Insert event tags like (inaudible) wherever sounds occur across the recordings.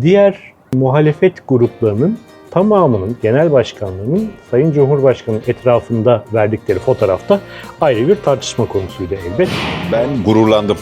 Diğer muhalefet gruplarının tamamının, genel başkanlarının Sayın Cumhurbaşkanı etrafında verdikleri fotoğrafta ayrı bir tartışma konusuydu elbet. Ben gururlandım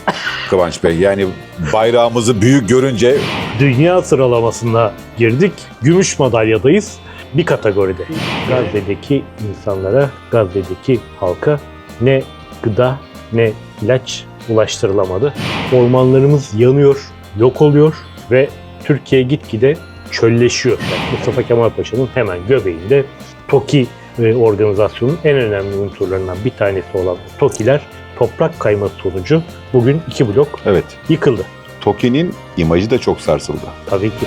Kıvanç Bey. Yani bayrağımızı büyük görünce Dünya sıralamasına girdik. Gümüş madalyadayız. Bir kategoride. Gazze'deki insanlara, Gazze'deki halka ne gıda ne ilaç ulaştırılamadı. Ormanlarımız yanıyor, yok oluyor ve Türkiye gitgide çölleşiyor. Yani Mustafa Kemal Paşa'nın hemen göbeğinde TOKİ e, organizasyonun en önemli unsurlarından bir tanesi olan TOKİ'ler toprak kayması sonucu bugün iki blok evet yıkıldı. TOKİ'nin imajı da çok sarsıldı. Tabii ki.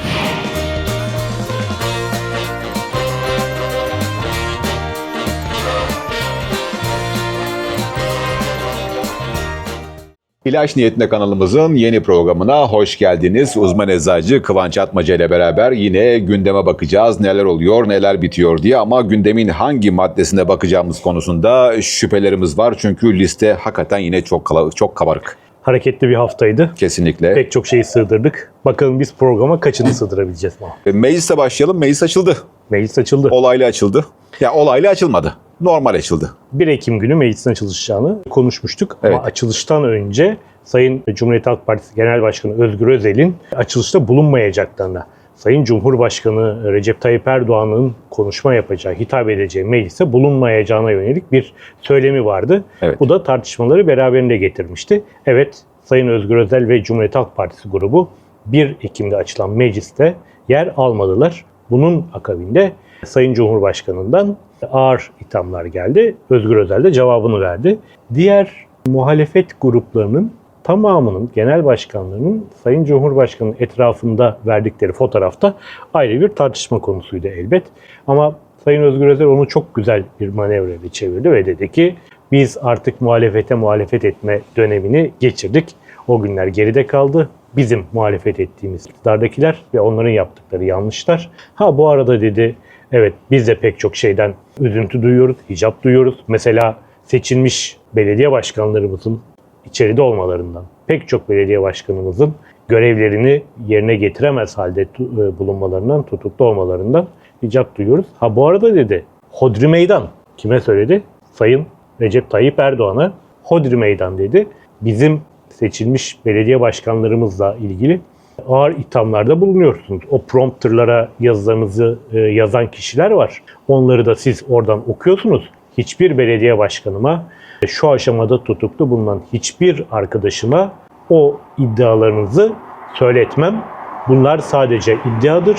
İlaç Niyetine kanalımızın yeni programına hoş geldiniz. Uzman eczacı Kıvanç Atmaca ile beraber yine gündeme bakacağız. Neler oluyor, neler bitiyor diye ama gündemin hangi maddesine bakacağımız konusunda şüphelerimiz var. Çünkü liste hakikaten yine çok çok kabarık. Hareketli bir haftaydı. Kesinlikle. Pek çok şeyi sığdırdık. Bakalım biz programa kaçını sığdırabileceğiz? E, Meclise başlayalım. Meclis açıldı. Meclis açıldı. Olaylı açıldı. Ya olaylı açılmadı. Normal açıldı. 1 Ekim günü meclisin açılacağını konuşmuştuk. Evet. Ama açılıştan önce Sayın Cumhuriyet Halk Partisi Genel Başkanı Özgür Özel'in açılışta bulunmayacaklarına, Sayın Cumhurbaşkanı Recep Tayyip Erdoğan'ın konuşma yapacağı, hitap edeceği meclise bulunmayacağına yönelik bir söylemi vardı. Evet. Bu da tartışmaları beraberinde getirmişti. Evet, Sayın Özgür Özel ve Cumhuriyet Halk Partisi grubu 1 Ekim'de açılan mecliste yer almadılar. Bunun akabinde Sayın Cumhurbaşkanı'ndan ağır ithamlar geldi. Özgür Özel de cevabını verdi. Diğer muhalefet gruplarının tamamının, genel başkanlarının Sayın Cumhurbaşkanı etrafında verdikleri fotoğrafta ayrı bir tartışma konusuydu elbet. Ama Sayın Özgür Özel onu çok güzel bir manevrayla çevirdi ve dedi ki biz artık muhalefete muhalefet etme dönemini geçirdik. O günler geride kaldı. Bizim muhalefet ettiğimiz iktidardakiler ve onların yaptıkları yanlışlar. Ha bu arada dedi evet biz de pek çok şeyden üzüntü duyuyoruz, hicap duyuyoruz. Mesela seçilmiş belediye başkanlarımızın içeride olmalarından, pek çok belediye başkanımızın görevlerini yerine getiremez halde e, bulunmalarından, tutuklu olmalarından icap duyuyoruz. Ha bu arada dedi, Hodri Meydan kime söyledi? Sayın Recep Tayyip Erdoğan'a Hodri Meydan dedi. Bizim seçilmiş belediye başkanlarımızla ilgili ağır ithamlarda bulunuyorsunuz. O prompterlara yazılarınızı e, yazan kişiler var. Onları da siz oradan okuyorsunuz. Hiçbir belediye başkanıma e, şu aşamada tutuklu bulunan hiçbir arkadaşıma o iddialarınızı söyletmem. Bunlar sadece iddiadır.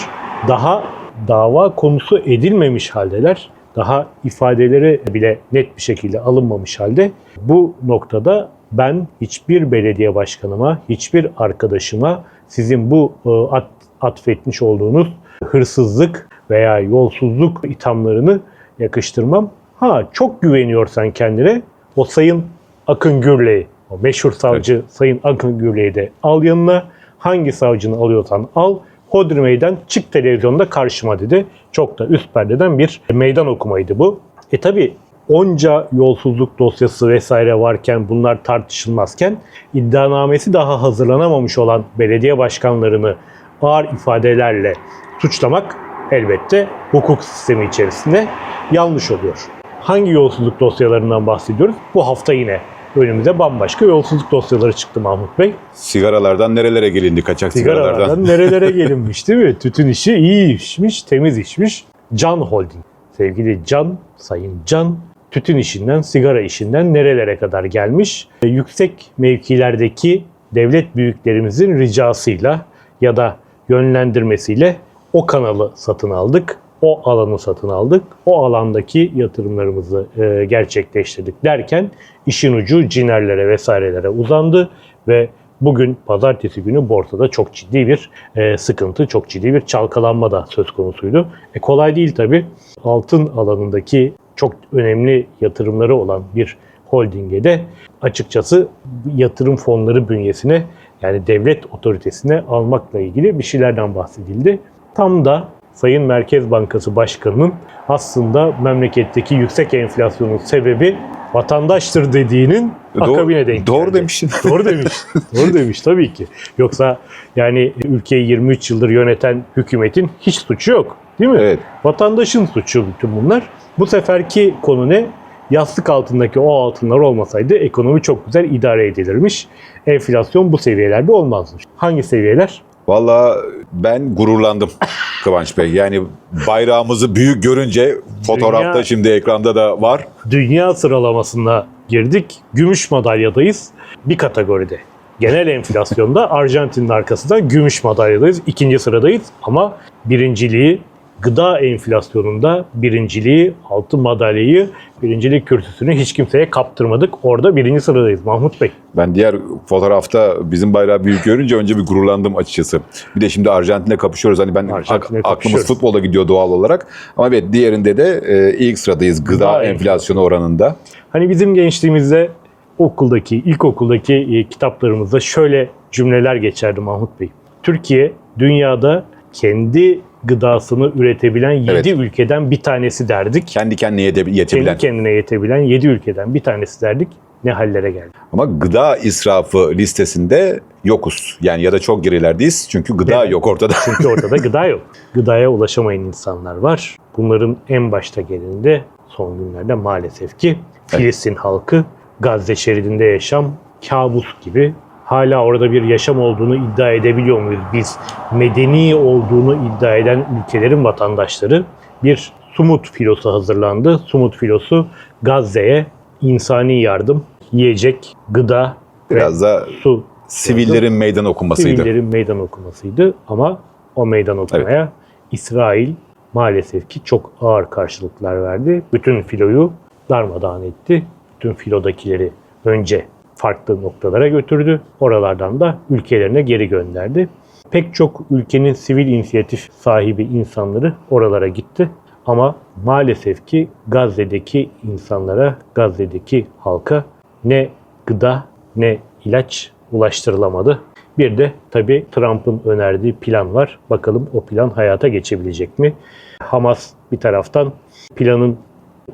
Daha dava konusu edilmemiş haldeler. Daha ifadeleri bile net bir şekilde alınmamış halde bu noktada ben hiçbir belediye başkanıma, hiçbir arkadaşıma sizin bu e, at, atfetmiş olduğunuz hırsızlık veya yolsuzluk ithamlarını yakıştırmam. Ha çok güveniyorsan kendine o Sayın Akın Gürley'i, o meşhur savcı Sayın Akın Gürley'i de al yanına. Hangi savcını alıyorsan al. Hodri Meydan çık televizyonda karşıma dedi. Çok da üst perdeden bir meydan okumaydı bu. E tabi onca yolsuzluk dosyası vesaire varken bunlar tartışılmazken iddianamesi daha hazırlanamamış olan belediye başkanlarını ağır ifadelerle suçlamak elbette hukuk sistemi içerisinde yanlış oluyor. Hangi yolsuzluk dosyalarından bahsediyoruz? Bu hafta yine önümüze bambaşka yolsuzluk dosyaları çıktı Mahmut Bey. Sigaralardan nerelere gelindi kaçak sigaralardan. Sigaralardan nerelere (laughs) gelinmiş değil mi? Tütün işi iyi işmiş, temiz işmiş. Can Holding. Sevgili Can, Sayın Can, tütün işinden, sigara işinden nerelere kadar gelmiş? E, Yüksek mevkilerdeki devlet büyüklerimizin ricasıyla ya da yönlendirmesiyle o kanalı satın aldık. O alanı satın aldık. O alandaki yatırımlarımızı e, gerçekleştirdik derken işin ucu cinerlere vesairelere uzandı ve bugün pazartesi günü borsada çok ciddi bir e, sıkıntı, çok ciddi bir çalkalanma da söz konusuydu. E, kolay değil tabii. Altın alanındaki çok önemli yatırımları olan bir holdinge de açıkçası yatırım fonları bünyesine yani devlet otoritesine almakla ilgili bir şeylerden bahsedildi. Tam da Sayın Merkez Bankası Başkanı'nın aslında memleketteki yüksek enflasyonun sebebi vatandaştır dediğinin Doğru- akabine denk doğru geldi. demişsin. (laughs) Doğru demiş. Doğru demiş tabii ki. Yoksa yani ülkeyi 23 yıldır yöneten hükümetin hiç suçu yok. Değil mi? Evet. Vatandaşın suçu bütün bunlar. Bu seferki konu ne? Yastık altındaki o altınlar olmasaydı ekonomi çok güzel idare edilirmiş. Enflasyon bu seviyelerde olmazmış. Hangi seviyeler? Valla ben gururlandım (laughs) Kıvanç Bey. Yani bayrağımızı büyük görünce fotoğrafta Dünya- şimdi ekranda da var. Dünya sıralamasına girdik. Gümüş madalyadayız bir kategoride. Genel enflasyonda Arjantin'in arkasında gümüş madalyadayız. ikinci sıradayız ama birinciliği gıda enflasyonunda birinciliği, altın madalyayı, birincilik kürsüsünü hiç kimseye kaptırmadık. Orada birinci sıradayız Mahmut Bey. Ben diğer fotoğrafta bizim bayrağı büyük görünce önce bir gururlandım açıkçası. Bir de şimdi Arjantin'le kapışıyoruz. Hani ben Arjantin'le ak- aklımız futbola gidiyor doğal olarak. Ama evet diğerinde de e, ilk sıradayız gıda, Gıda enflasyonu oranında. Hani bizim gençliğimizde okuldaki, ilkokuldaki e, kitaplarımızda şöyle cümleler geçerdi Mahmut Bey. Türkiye dünyada kendi gıdasını üretebilen 7 Evet. ülkeden bir tanesi derdik. Kendi kendine yete- yetebilen. Kendi kendine yetebilen 7 ülkeden bir tanesi derdik. Ne hallere geldi. Ama gıda israfı listesinde yokuz. Yani ya da çok gerilerdeyiz. Çünkü gıda Evet. yok ortada. Çünkü (laughs) ortada gıda yok. Gıdaya ulaşamayan insanlar var. Bunların en başta gelinde son günlerde maalesef ki Filistin halkı Gazze şeridinde yaşam kabus gibi. Hala orada bir yaşam olduğunu iddia edebiliyor muyuz? Biz medeni olduğunu iddia eden ülkelerin vatandaşları bir Sumut filosu hazırlandı. Sumut filosu Gazze'ye insani yardım, yiyecek, gıda Biraz ve da su sivillerin meydan okumasıydı. Sivillerin meydan okumasıydı ama o meydan okumaya İsrail maalesef ki çok ağır karşılıklar verdi. Bütün filoyu darmadağın etti. Bütün filodakileri önce farklı noktalara götürdü. Oralardan da ülkelerine geri gönderdi. Pek çok ülkenin sivil inisiyatif sahibi insanları oralara gitti. Ama maalesef ki Gazze'deki insanlara, Gazze'deki halka ne gıda ne ilaç ulaştırılamadı. Bir de tabii Trump'ın önerdiği plan var. Bakalım o plan hayata geçebilecek mi? Hamas bir taraftan planın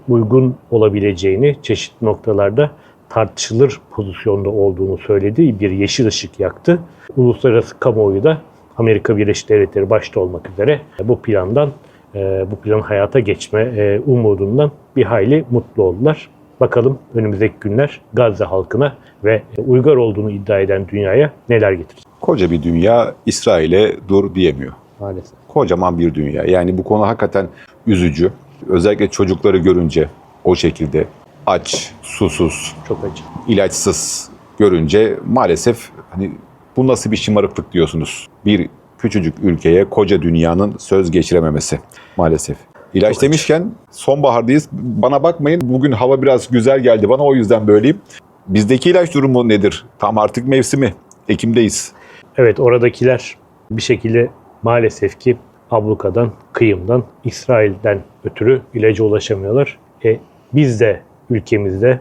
uygun olabileceğini çeşitli noktalarda tartışılır pozisyonda olduğunu söyledi. Bir yeşil ışık yaktı. Uluslararası kamuoyu da Amerika Birleşik Devletleri başta olmak üzere bu plandan, e, bu planın hayata geçme e, umudundan bir hayli mutlu oldular. Bakalım önümüzdeki günler Gazze halkına ve uygar olduğunu iddia eden dünyaya neler getirecek Koca bir dünya İsrail'e dur diyemiyor. maalesef. Kocaman bir dünya. Yani bu konu hakikaten üzücü. Özellikle çocukları görünce o şekilde aç, susuz, Çok acı. ilaçsız görünce maalesef hani bu nasıl bir şımarıklık diyorsunuz. Bir küçücük ülkeye koca dünyanın söz geçirememesi maalesef. İlaç Çok acı. demişken sonbahardayız. Bana bakmayın bugün hava biraz güzel geldi bana o yüzden böyleyim. Bizdeki ilaç durumu nedir? Tam artık mevsimi. Ekim'deyiz. Evet oradakiler bir şekilde maalesef ki ablukadan, kıyımdan, İsrail'den ötürü ilaca ulaşamıyorlar. E, biz de ülkemizde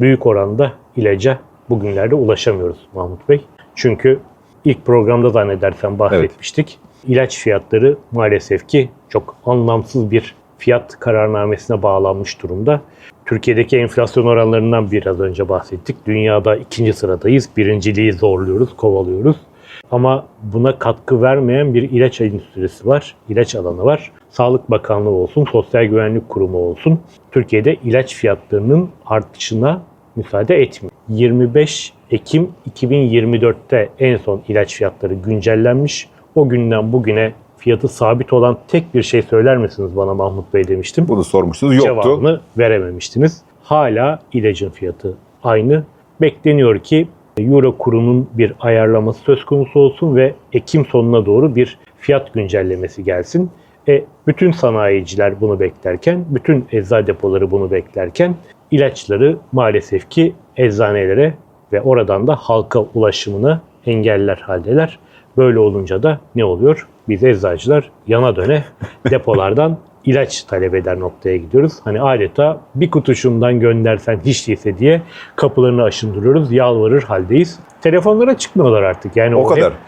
büyük oranda ilaca bugünlerde ulaşamıyoruz Mahmut Bey. Çünkü ilk programda zannedersem bahsetmiştik. İlaç fiyatları maalesef ki çok anlamsız bir fiyat kararnamesine bağlanmış durumda. Türkiye'deki enflasyon oranlarından biraz önce bahsettik. Dünyada ikinci sıradayız. Birinciliği zorluyoruz, kovalıyoruz. Ama buna katkı vermeyen bir ilaç endüstrisi var, ilaç alanı var. Sağlık Bakanlığı olsun, Sosyal Güvenlik Kurumu olsun. Türkiye'de ilaç fiyatlarının artışına müsaade etmiyor. 25 Ekim 2024'te en son ilaç fiyatları güncellenmiş. O günden bugüne fiyatı sabit olan tek bir şey söyler misiniz bana Mahmut Bey demiştim. Bunu sormuştunuz. Yoktu. Cevabını verememiştiniz. Hala ilacın fiyatı aynı. Bekleniyor ki Euro kurunun bir ayarlaması söz konusu olsun ve Ekim sonuna doğru bir fiyat güncellemesi gelsin. E, bütün sanayiciler bunu beklerken, bütün eczacı depoları bunu beklerken ilaçları maalesef ki eczanelere ve oradan da halka ulaşımını engeller haldeler. Böyle olunca da ne oluyor? Biz eczacılar yana döne (laughs) depolardan ilaç talep eder noktaya gidiyoruz. Hani adeta bir kutu şundan göndersen hiç değilse diye kapılarını aşındırıyoruz. Yalvarır haldeyiz. Telefonlara çıkmıyorlar artık. Yani O kadar. hep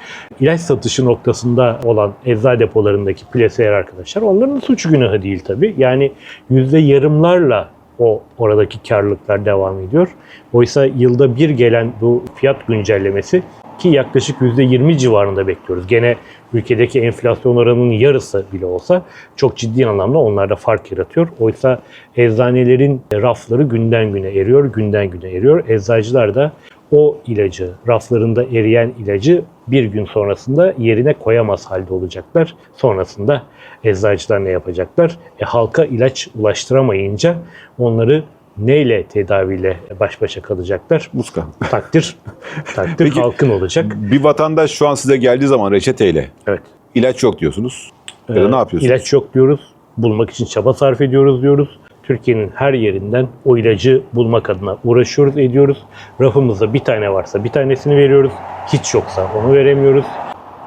ilaç satışı noktasında olan eczane depolarındaki plaseyer arkadaşlar onların suç günahı değil tabii. Yani yüzde yarımlarla o oradaki karlılıklar devam ediyor. Oysa yılda bir gelen bu fiyat güncellemesi ki yaklaşık %20 civarında bekliyoruz. Gene ülkedeki enflasyon oranının yarısı bile olsa çok ciddi anlamda onlarda fark yaratıyor. Oysa eczanelerin rafları günden güne eriyor, günden güne eriyor. Eczacılar da o ilacı, raflarında eriyen ilacı bir gün sonrasında yerine koyamaz halde olacaklar. Sonrasında eczacılar ne yapacaklar? E, halka ilaç ulaştıramayınca onları neyle tedaviyle baş başa kalacaklar? Muska. Takdir, (laughs) takdir Peki- halkın olacak. Bir vatandaş şu an size geldiği zaman reçeteyle Evet. ilaç yok diyorsunuz. Ya da Ee, ne yapıyorsunuz? İlaç yok diyoruz. Bulmak için çaba sarf ediyoruz diyoruz. Türkiye'nin her yerinden o ilacı bulmak adına uğraşıyoruz, ediyoruz. Rafımızda bir tane varsa bir tanesini veriyoruz. Hiç yoksa onu veremiyoruz.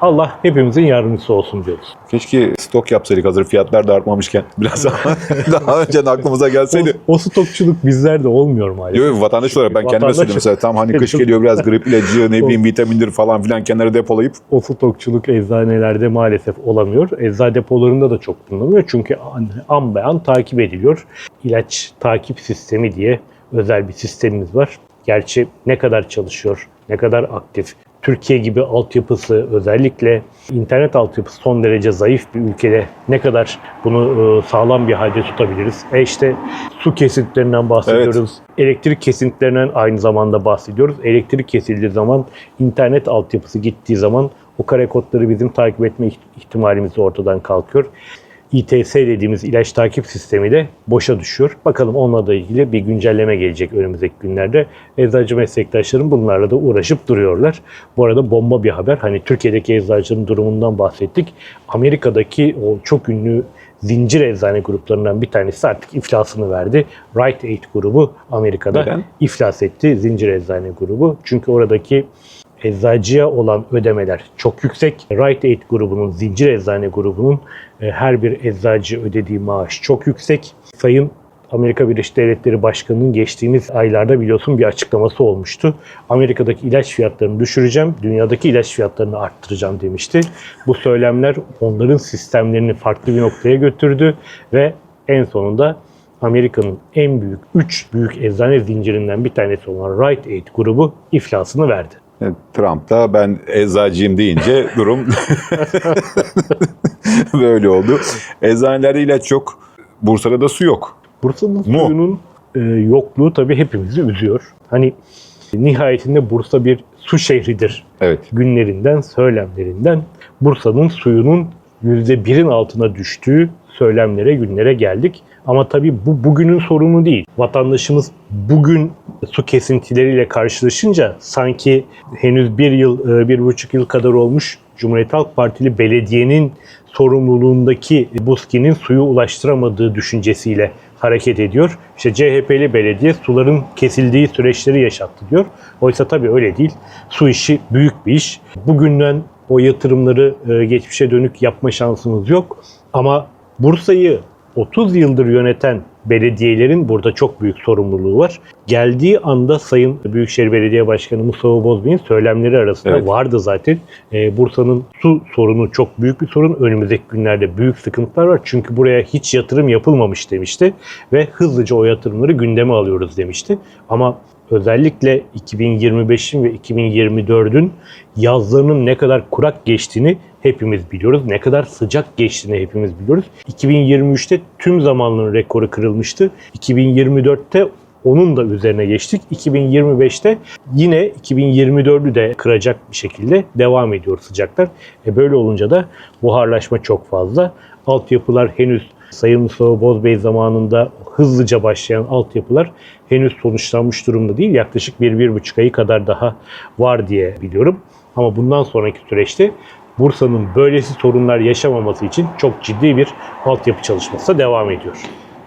Allah hepimizin yardımcısı olsun diyoruz. Keşke stok yapsaydık hazır fiyatlar da artmamışken. Biraz (laughs) daha, daha önce aklımıza O, gelseydi. o stokçuluk bizlerde olmuyor maalesef. Yok vatandaş olarak ben kendime söyledim mesela tam hani kış geliyor biraz grip ilacı ne (laughs) bileyim vitamindir falan filan kenara depolayıp O stokçuluk eczanelerde maalesef olamıyor. Eczane depolarında da çok bulunamıyor. Çünkü an, an be an takip ediliyor. İlaç takip sistemi diye özel bir sistemimiz var. Gerçi ne kadar çalışıyor, ne kadar aktif. Türkiye gibi altyapısı özellikle internet altyapısı son derece zayıf bir ülkede ne kadar bunu e, sağlam bir halde tutabiliriz? E işte su kesintilerinden bahsediyoruz. Elektrik kesintilerinden aynı zamanda bahsediyoruz. Elektrik kesildiği zaman internet altyapısı gittiği zaman o kare kodları bizim takip etme iht- ihtimalimiz ortadan kalkıyor. İTS dediğimiz ilaç takip sistemi de boşa düşüyor. Bakalım onunla da ilgili bir güncelleme gelecek önümüzdeki günlerde. Eczacı meslektaşlarım bunlarla da uğraşıp duruyorlar. Bu arada bomba bir haber. Hani Türkiye'deki eczacının durumundan bahsettik. Amerika'daki o çok ünlü zincir eczane gruplarından bir tanesi artık iflasını verdi. Rite Aid grubu Amerika'da Neden? iflas etti. Zincir eczane grubu. Çünkü oradaki eczacıya olan ödemeler çok yüksek. Rite Aid grubunun, zincir eczane grubunun e, her bir eczacı ödediği maaş çok yüksek. Sayın Amerika Birleşik Devletleri Başkanı'nın geçtiğimiz aylarda biliyorsun bir açıklaması olmuştu. Amerika'daki ilaç fiyatlarını düşüreceğim, dünyadaki ilaç fiyatlarını arttıracağım demişti. Bu söylemler onların sistemlerini farklı bir noktaya götürdü ve en sonunda Amerika'nın en büyük 3 büyük eczane zincirinden bir tanesi olan Rite Aid grubu iflasını verdi. Evet, Trump da ben eczacıyım deyince (laughs) durum (laughs) böyle oldu. Eczanelerde ilaç yok. Bursa'da da su yok. Bursa'nın Mu? suyunun e, yokluğu tabii hepimizi üzüyor. Hani nihayetinde Bursa bir su şehridir Evet. günlerinden, söylemlerinden Bursa'nın suyunun %1'in altına düştüğü söylemlere, günlere geldik. Ama tabii bu bugünün sorunu değil. Vatandaşımız bugün su kesintileriyle karşılaşınca sanki henüz bir yıl, e, bir buçuk yıl kadar olmuş Cumhuriyet Halk Partili belediyenin sorumluluğundaki BUSKİ'nin suyu ulaştıramadığı düşüncesiyle hareket ediyor. İşte CHP'li belediye suların kesildiği süreçleri yaşattı diyor. Oysa tabii öyle değil. Su işi büyük bir iş. Bugünden o yatırımları e, geçmişe dönük yapma şansımız yok. Ama Bursa'yı 30 yıldır yöneten belediyelerin burada çok büyük sorumluluğu var. Geldiği anda Sayın Büyükşehir Belediye Başkanı Mustafa Bozbey'in söylemleri arasında Evet. vardı zaten. Ee, Bursa'nın su sorunu çok büyük bir sorun. Önümüzdeki günlerde büyük sıkıntılar var. Çünkü buraya hiç yatırım yapılmamış demişti. Ve hızlıca o yatırımları gündeme alıyoruz demişti. Ama özellikle 2025'in ve 2024'ün yazlarının ne kadar kurak geçtiğini hepimiz biliyoruz. Ne kadar sıcak geçtiğini hepimiz biliyoruz. 2023'te tüm zamanların rekoru kırılmıştı. 2024'te onun da üzerine geçtik. 2025'te yine 2024'ü de kıracak bir şekilde devam ediyor sıcaklar. E böyle olunca da buharlaşma çok fazla. Altyapılar henüz Sayın Mustafa Bozbey zamanında hızlıca başlayan altyapılar henüz sonuçlanmış durumda değil. Yaklaşık 1-1,5 ayı kadar daha var diye biliyorum. Ama bundan sonraki süreçte Bursa'nın böylesi sorunlar yaşamaması için çok ciddi bir altyapı çalışması devam ediyor.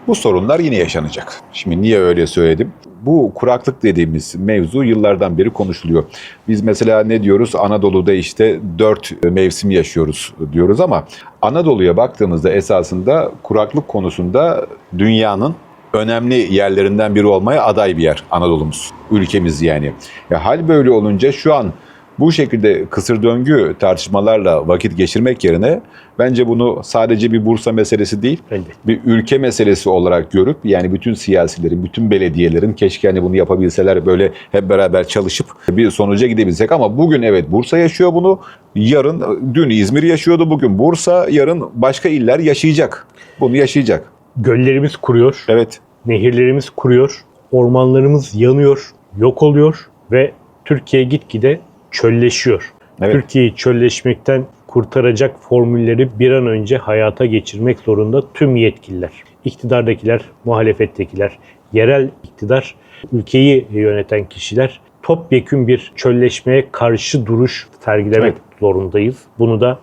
bu sorunlar yine yaşanacak. Şimdi niye öyle söyledim? Bu kuraklık dediğimiz mevzu yıllardan beri konuşuluyor. Biz mesela ne diyoruz? Anadolu'da işte dört mevsim yaşıyoruz diyoruz ama Anadolu'ya baktığımızda esasında kuraklık konusunda dünyanın önemli yerlerinden biri olmaya aday bir yer Anadolu'muz, ülkemiz yani. Ya hal böyle olunca şu an bu şekilde kısır döngü tartışmalarla vakit geçirmek yerine bence bunu sadece bir Bursa meselesi değil, Elbette. bir ülke meselesi olarak görüp yani bütün siyasilerin, bütün belediyelerin keşke hani bunu yapabilseler böyle hep beraber çalışıp bir sonuca gidebilsek ama bugün evet Bursa yaşıyor bunu. Yarın dün İzmir yaşıyordu bugün Bursa, yarın başka iller yaşayacak. Bunu yaşayacak. Göllerimiz kuruyor, Evet. nehirlerimiz kuruyor, ormanlarımız yanıyor, yok oluyor ve Türkiye gitgide çölleşiyor. Evet. Türkiye'yi çölleşmekten kurtaracak formülleri bir an önce hayata geçirmek zorunda tüm yetkililer. İktidardakiler, muhalefettekiler, yerel iktidar, ülkeyi yöneten kişiler topyekün bir çölleşmeye karşı duruş sergilemek zorundayız. Bunu da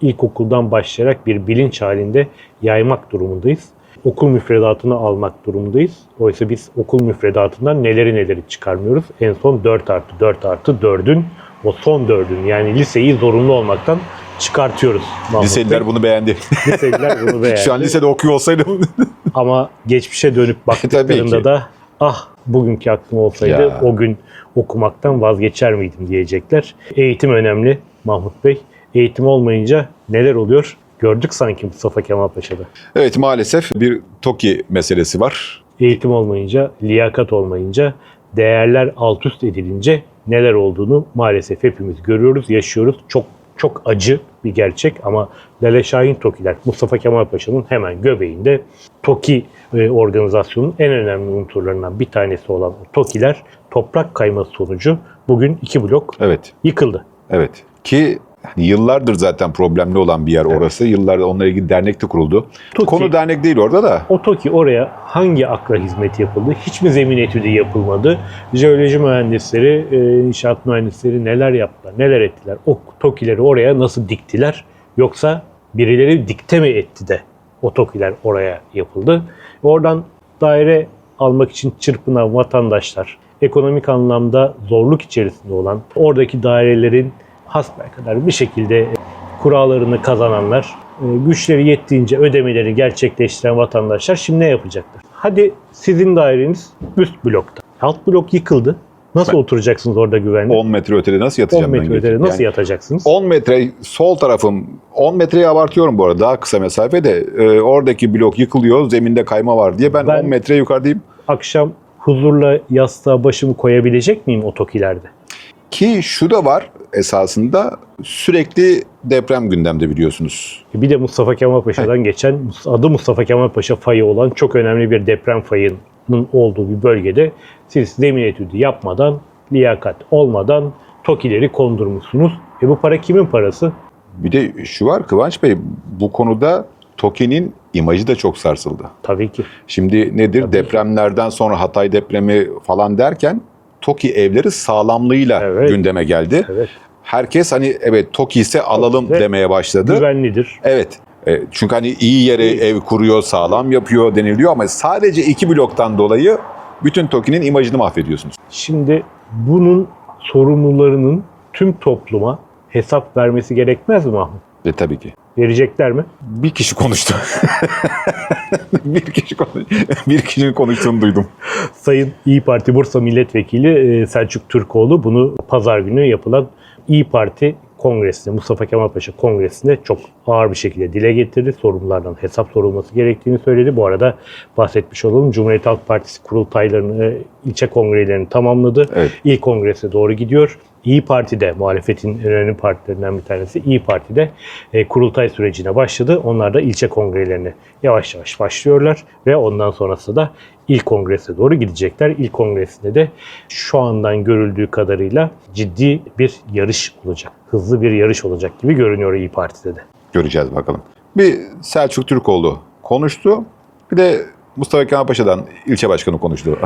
ilkokuldan başlayarak bir bilinç halinde yaymak durumundayız. Okul müfredatını almak durumundayız. Oysa biz okul müfredatından neleri neleri çıkarmıyoruz. En son 4 artı 4 artı 4'ün o son 4'ün yani liseyi zorunlu olmaktan çıkartıyoruz. Mahmut Liseliler Bey. bunu beğendi. Liseliler bunu (laughs) beğendi. Şu an lisede okuyor olsaydım. (laughs) Ama geçmişe dönüp ki. baktıklarında da ah bugünkü aklım olsaydı Ya. o gün okumaktan vazgeçer miydim diyecekler. Eğitim önemli Mahmut Bey. Eğitim olmayınca neler oluyor? Gördük sanki Mustafa Kemal Paşa'da. evet maalesef bir TOKİ meselesi var. Eğitim olmayınca, liyakat olmayınca, değerler alt üst edilince neler olduğunu maalesef hepimiz görüyoruz, yaşıyoruz. Çok çok acı bir gerçek ama Lale Şahin TOKİ'ler Mustafa Kemal Paşa'nın hemen göbeğinde TOKİ e, organizasyonun en önemli unsurlarından bir tanesi olan TOKİ'ler toprak kayması sonucu bugün iki blok Evet. yıkıldı. Evet. Ki hani yıllardır zaten problemli olan bir yer orası. Yıllardır onunla ilgili dernek de kuruldu. TOKİ- Konu dernek değil orada da. O TOKİ oraya hangi akla hizmet yapıldı? Hiç mi zemin etüdü yapılmadı? Jeoloji mühendisleri, e, inşaat mühendisleri neler yaptılar, neler ettiler? O TOKİ'leri oraya nasıl diktiler? Yoksa birileri dikte mi etti de o TOKİ'ler oraya yapıldı? Oradan daire almak için çırpınan vatandaşlar, ekonomik anlamda zorluk içerisinde olan, oradaki dairelerin hasbelkader bir şekilde kurallarını kazananlar, e, güçleri yettiğince ödemeleri gerçekleştiren vatandaşlar şimdi ne yapacaklar? Hadi sizin daireniz üst blokta. Alt blok yıkıldı. Nasıl oturacaksınız orada güvenli? 10 metre ötede nasıl 10 yatacağım ben? metre ötede nasıl Yani yatacaksınız? 10 metre sol tarafım 10 metreyi abartıyorum bu arada daha kısa mesafede e, oradaki blok yıkılıyor zeminde kayma var diye ben, Ben- 10 metre yukarıdayım Akşam huzurla yastığa başımı koyabilecek miyim o tokilerde? ki şu da var esasında sürekli deprem gündemde biliyorsunuz. Bir de Mustafa Kemal Paşa'dan geçen adı Mustafa Kemal Paşa fayı olan çok önemli bir deprem fayının olduğu bir bölgede siz zemin etüdü yapmadan, liyakat olmadan TOKİ'leri kondurmuşsunuz. E bu para kimin parası? Bir de şu var Kıvanç Bey bu konuda TOKİ'nin imajı da çok sarsıldı. Tabii ki. Şimdi nedir Tabii. depremlerden sonra Hatay depremi falan derken TOKİ evleri sağlamlığıyla Evet. gündeme geldi. Evet. Herkes hani evet TOKİ ise alalım Ve demeye başladı. Güvenlidir. Evet. E, çünkü hani iyi yere ev kuruyor, sağlam yapıyor deniliyor ama sadece iki bloktan dolayı bütün TOKİ'nin imajını mahvediyorsunuz. Şimdi bunun sorumlularının tüm topluma hesap vermesi gerekmez mi Mahmut? Ve tabii ki. Verecekler mi? Bir kişi konuştu. (laughs) bir kişi konuş bir kişinin konuştuğunu duydum. Sayın İyi Parti Bursa Milletvekili e, Selçuk Türkoğlu bunu pazar günü yapılan İyi Parti kongresinde, Mustafa Kemal Paşa kongresinde çok ağır bir şekilde dile getirdi. Sorumlulardan hesap sorulması gerektiğini söyledi. Bu arada bahsetmiş olalım. Cumhuriyet Halk Partisi kurultaylarını, e, ilçe kongrelerini tamamladı. Evet. İlk kongrese doğru gidiyor. İyi Parti'de, muhalefetin önemli partilerinden bir tanesi İyi Parti'de e, kurultay sürecine başladı. Onlar da ilçe kongrelerine yavaş yavaş başlıyorlar ve ondan sonrası da ilk kongrese doğru gidecekler. İlk kongresinde de şu andan görüldüğü kadarıyla ciddi bir yarış olacak. Hızlı bir yarış olacak gibi görünüyor İyi Parti'de de. Göreceğiz bakalım. Bir Selçuk Türkoğlu konuştu. Bir de Mustafa Kemal Paşa'dan ilçe başkanı konuştu.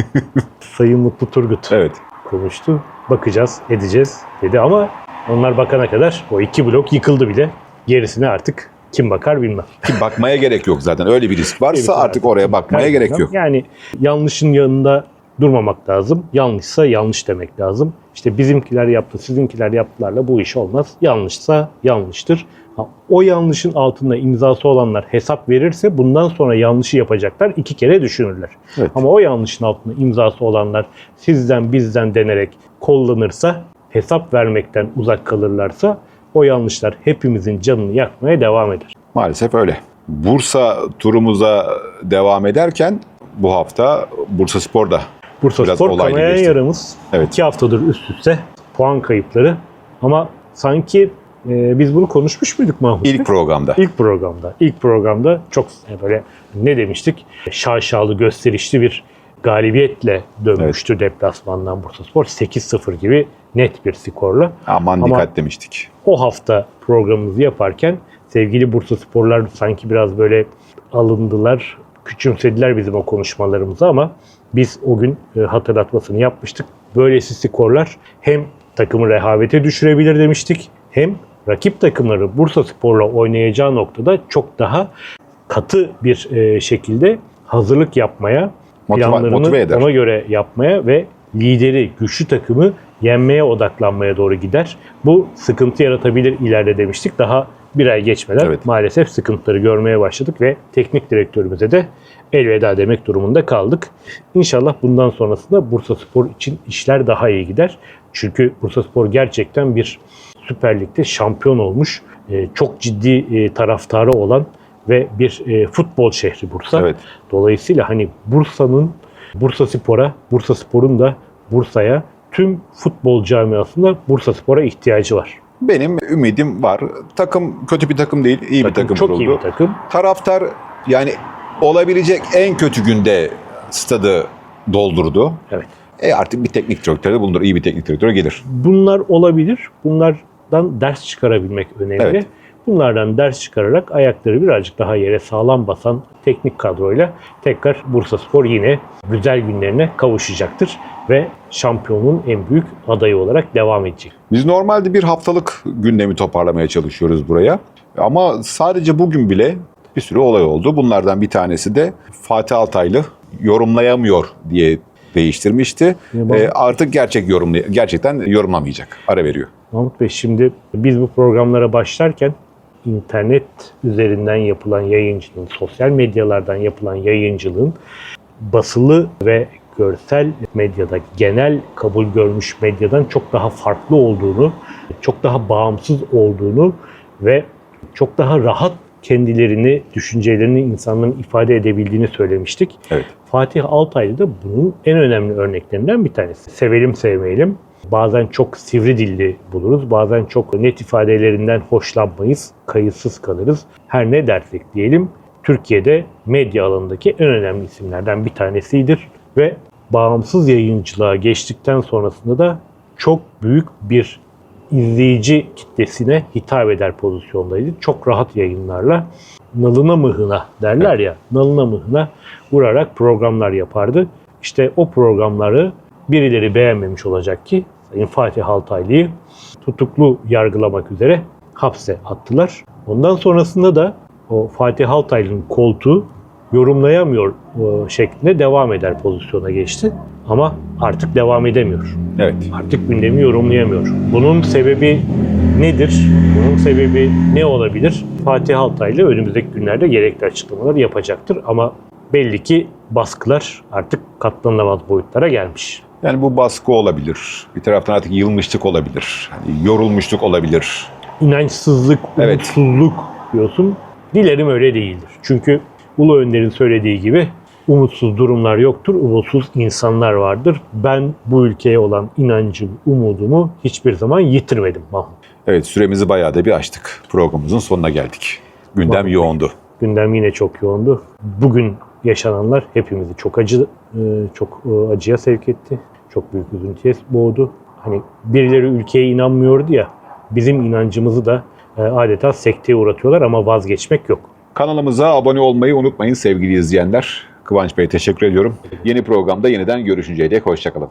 (laughs) Sayın Mutlu Turgut evet. konuştu. Bakacağız, edeceğiz dedi ama onlar bakana kadar o iki blok yıkıldı bile. Gerisini artık Kim bakar bilmem. Ki bakmaya gerek yok zaten. Öyle bir risk varsa Evet, artık oraya bakmaya gerek yok. Yani yanlışın yanında durmamak lazım. Yanlışsa yanlış demek lazım. İşte bizimkiler yaptı, sizinkiler yaptılarla bu iş olmaz. Yanlışsa yanlıştır. Ha, o yanlışın altında imzası olanlar hesap verirse bundan sonra yanlışı yapacaklar iki kere düşünürler. Evet. Ama o yanlışın altında imzası olanlar sizden bizden denerek kollanırsa, hesap vermekten uzak kalırlarsa o yanlışlar hepimizin canını yakmaya devam eder. Maalesef öyle. Bursa turumuza devam ederken bu hafta Bursa Spor'da Bursa Biraz Spor kanayan yaramız. Evet. İki haftadır üst üste puan kayıpları. Ama sanki e, biz bunu konuşmuş muyduk Mahmut? ilk programda. İlk programda. İlk programda çok böyle ne demiştik? Şaşalı gösterişli bir galibiyetle dönmüştü deplasmandan Bursa Spor. 8-0 gibi net bir skorla. Aman Ama- dikkat demiştik. O hafta programımızı yaparken sevgili Bursa Sporlar sanki biraz böyle alındılar, küçümsediler bizim o konuşmalarımızı ama biz o gün e, hatırlatmasını yapmıştık. Böylesi skorlar hem takımı rehavete düşürebilir demiştik hem rakip takımları Bursa Spor'la oynayacağı noktada çok daha katı bir e, şekilde hazırlık yapmaya, Motiva- planlarını motive eder. ona göre yapmaya ve lideri, güçlü takımı yenmeye odaklanmaya doğru gider. Bu sıkıntı yaratabilir ileride demiştik. Daha bir ay geçmeden Evet. maalesef sıkıntıları görmeye başladık ve teknik direktörümüze de elveda demek durumunda kaldık. İnşallah bundan sonrasında Bursa Spor için işler daha iyi gider. Çünkü Bursa Spor gerçekten bir Süper Lig'de şampiyon olmuş, e, çok ciddi e, taraftarı olan ve bir e, futbol şehri Bursa. Evet. Dolayısıyla hani Bursa'nın Bursa Spor'a, Bursa Spor'un da Bursa'ya tüm futbol camiasında Bursa Spor'a ihtiyacı var. Benim ümidim var. Takım kötü bir takım değil, iyi bir takım çok kuruldu. iyi bir takım. Taraftar yani olabilecek en kötü günde stadı doldurdu. Evet. E artık bir teknik direktör de bulunur. iyi bir teknik direktör gelir. Bunlar olabilir. Bunlardan ders çıkarabilmek önemli. Evet. Bunlardan ders çıkararak ayakları birazcık daha yere sağlam basan teknik kadroyla tekrar Bursa Spor yine güzel günlerine kavuşacaktır ve şampiyonun en büyük adayı olarak devam edecek. Biz normalde bir haftalık gündemi toparlamaya çalışıyoruz buraya. Ama sadece bugün bile bir sürü olay oldu. Bunlardan bir tanesi de Fatih Altaylı yorumlayamıyor diye değiştirmişti. E, artık gerçek yorumlay gerçekten yorumlamayacak. Ara veriyor. Mahmut Bey şimdi biz bu programlara başlarken internet üzerinden yapılan yayıncılığın, sosyal medyalardan yapılan yayıncılığın basılı ve görsel medyada genel kabul görmüş medyadan çok daha farklı olduğunu, çok daha bağımsız olduğunu ve çok daha rahat kendilerini, düşüncelerini insanların ifade edebildiğini söylemiştik. Evet. Fatih Altaylı da bunun en önemli örneklerinden bir tanesi. Sevelim sevmeyelim. Bazen çok sivri dilli buluruz. Bazen çok net ifadelerinden hoşlanmayız. Kayıtsız kalırız. Her ne dersek diyelim Türkiye'de medya alanındaki en önemli isimlerden bir tanesidir. Ve bağımsız yayıncılığa geçtikten sonrasında da çok büyük bir izleyici kitlesine hitap eder pozisyondaydı. Çok rahat yayınlarla nalına mıhına derler ya, nalına mıhına vurarak programlar yapardı. İşte o programları birileri beğenmemiş olacak ki Sayın Fatih Altaylı'yı tutuklu yargılamak üzere hapse attılar. Ondan sonrasında da o Fatih Altaylı'nın koltuğu yorumlayamıyor e, şeklinde devam eder pozisyona geçti. Ama artık devam edemiyor Evet. artık gündemi yorumlayamıyor. Bunun sebebi nedir? Bunun sebebi ne olabilir? Fatih Altaylı önümüzdeki günlerde gerekli açıklamalar yapacaktır ama belli ki baskılar artık katlanılamaz boyutlara gelmiş. Yani bu baskı olabilir. Bir taraftan artık yılmışlık olabilir. Hani yorulmuşluk olabilir. İnançsızlık, Evet. umutsuzluk diyorsun. Dilerim öyle değildir. Çünkü Ulu Önder'in söylediği gibi umutsuz durumlar yoktur, umutsuz insanlar vardır. Ben bu ülkeye olan inancım, umudumu hiçbir zaman yitirmedim Mahmut. Evet süremizi bayağı da bir açtık. Programımızın sonuna geldik. Gündem Vallahi. yoğundu. Gündem yine çok yoğundu. Bugün yaşananlar hepimizi çok acı, e, çok e, acıya sevk etti. Çok büyük üzüntüye boğdu. Hani birileri ülkeye inanmıyordu ya, bizim inancımızı da e, adeta sekteye uğratıyorlar ama vazgeçmek yok. Kanalımıza abone olmayı unutmayın sevgili izleyenler. Kıvanç Bey teşekkür ediyorum. Yeni programda yeniden görüşünceye dek hoşçakalın.